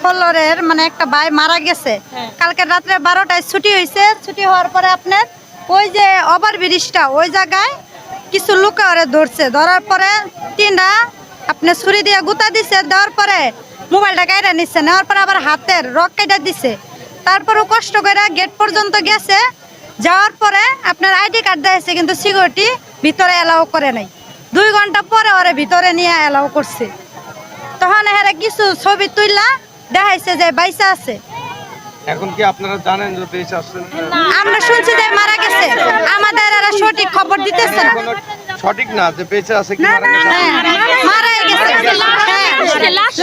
ফলরের মানে একটা ভাই মারা গেছে। কালকে রাত্রে বারোটায় ছুটি হয়েছে ছুটি হওয়ার পরে আপনার ওই যে ওভার ব্রিজটা ওই জায়গায় কিছু লোকে ওরে ধরছে। ধরার পরে তিনটা আপনি ছুরি দিয়ে গুতা দিছে দেওয়ার পরে মোবাইলটা কাইরা নিচ্ছে নেওয়ার পরে আবার হাতের রক কেটে দিছে। তারপরও কষ্ট করে গেট পর্যন্ত গেছে। যাওয়ার পরে আপনার আইডি কার্ড দিয়েছে কিন্তু সিকিউরিটি ভিতরে এলাও করে নাই। দুই ঘণ্টা পরে ওরে ভিতরে নিয়ে এলাও করছে। তখন এখানে কিছু ছবি তুললা দেখাইছে যে বাইসা আছে। এখন কি আপনারা জানেন যে আসছেন আমরা শুনছি যে মারা গেছে। আমাদের এরা সঠিক খবর দিতেছে না। সঠিক না যে বেঁচে আছে কি মারা গেছে? হ্যাঁ, মারা গেছে। হ্যাঁ।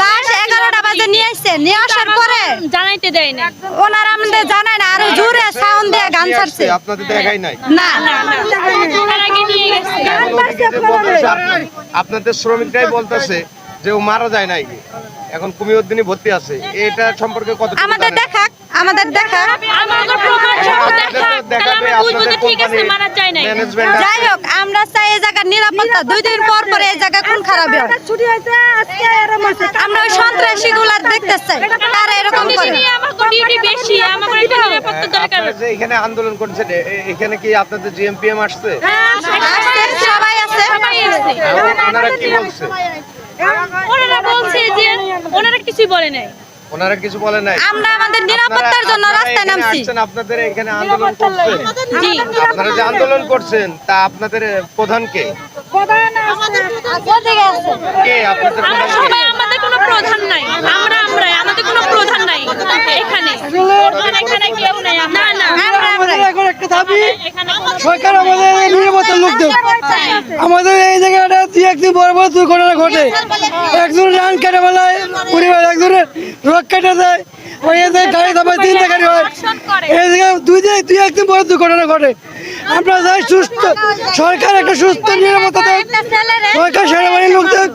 লাশ এগারোটা বাজে নিয়ে আসছে নিয়ে আসার পরে জানাইতে দেয় না ওনারা আমাদের জানায় না আরও জোরে সাউন্ড দিয়ে গান ছাড়ছে। আপনাদের দেখাই নাই? না আপনাদের শ্রমিকরাই বলতেছে যে ও মারা যায় নাই এখন কুমিউদ্দিনই ভর্তি আছে এটা সম্পর্কে কত আমাদের দেখাক আমাদের দেখাক। আমাদের প্রমাণ সহ দেখা আমরা বুঝব যে ঠিক আছে মারা যায় নাই। ম্যানেজমেন্ট যাই হোক আমরা চাই এই জায়গার নিরাপত্তা। দুই দিন পর পরে এই জায়গা খুন খারাপ হয় আমরা ওই সন্ত্রাসী গুলার দেখতে চাই তারা এরকম করে। নিয়ে ডিউটি বেশি আমাদের এটা নিরাপত্তা দরকার। আপনারা এখানে আন্দোলন এ- এখানে কি আপনাদের জিএমপিএম আসছে? আসছে, সবাই আছে। সবাই আছে। এখন ওনারা কি বলছে? ওনারা বলছে যে ওনারা কিছুই বলে নাই। ওনারা কিছু বলে নাই। আমরা আমাদের নিরাপত্তার জন্য রাস্তায় নামছি। আপনাদের এখানে আন্দোলন করছেন। জি। আপনারা যে আন্দোলন করছেন তা আপনাদের প্রধান কে ওদিকে আছে। কে? আপনাদের আমরা প্রধান সবাই আমাদের কোনো প্রধান নাই। আমরা আমরাই। আমাদের কোনো প্রধান নাই এখানে। প্রধান এখানে কেউ নাই। না না। আমরা এখন একটা দাবি সরকার আমাদের নিরাপত্তার লোক দেব। আমাদের এই জায়গাটা একদিন বড় বড় দুর্ঘটনা ঘটে। একজনের রান কেটে ফেলায় পরিবার একজনের রোগ কেটে দেয়। ওই এদের গাড়ি হয়। দুই দুই একদিন বড় দুর্ঘটনা ঘটে। আমরা চাই সুস্থ সরকার একটা সুস্থ নিরাপত্তা দেয়। সরকার সেনাবাহিনীর লোক দেখ।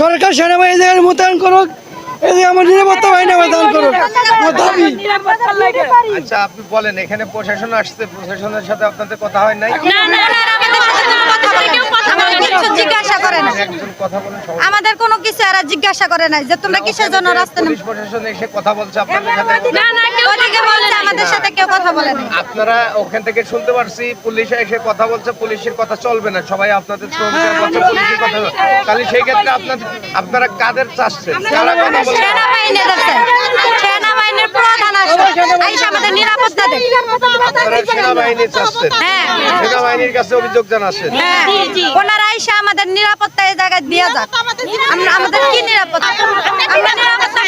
সরকার সেনাবাহিনী জায়গায় মোতায়েন করুক। এদিকে আমার নিরাপত্তা বাহিনী মোতায়েন করুক। আমার দাবি। আচ্ছা আপনি বলেন এখানে প্রশাসন আসছে প্রশাসনের সাথে আপনাদের কথা হয় নাই? না না না আমাদের সাথে কোনো কেউ কথা কিছু জিজ্ঞাসা করে না। বলেন আমাদের কোনো কিছু এরা জিজ্ঞাসা করে নাই যে তোমরা কিসের জন্য রাস্তা নাম পুলিশ প্রশাসন এসে কথা বলছে আপনাদের সাথে না না কেউ ওদিকে বলছে আমাদের সাথে কেউ কথা বলে নাই। আপনারা ওখান থেকে শুনতে পারছি পুলিশ এসে কথা বলছে পুলিশের কথা চলবে না সবাই আপনাদের পুলিশের কথা তাহলে সেই ক্ষেত্রে আপনাদের আপনারা কাদের চাচ্ছেন কারা কথা বলছে সেনাবাহিনীর আছে সেনাবাহিনীর প্রধান আসে আইসা আমাদের নিরাপত্তা দেয় আপনারা কাছে হ্যাঁ। সেনাবাহিনীর কাছে অভিযোগ জানাচ্ছেন হ্যাঁ। জি, জি। ওনারা আইসা আমাদের নিরাপত্তা এই জায়গায় দিয়া যাক। আমরা আমাদের কি নিরাপত্তা? আমরা নিরাপত্তা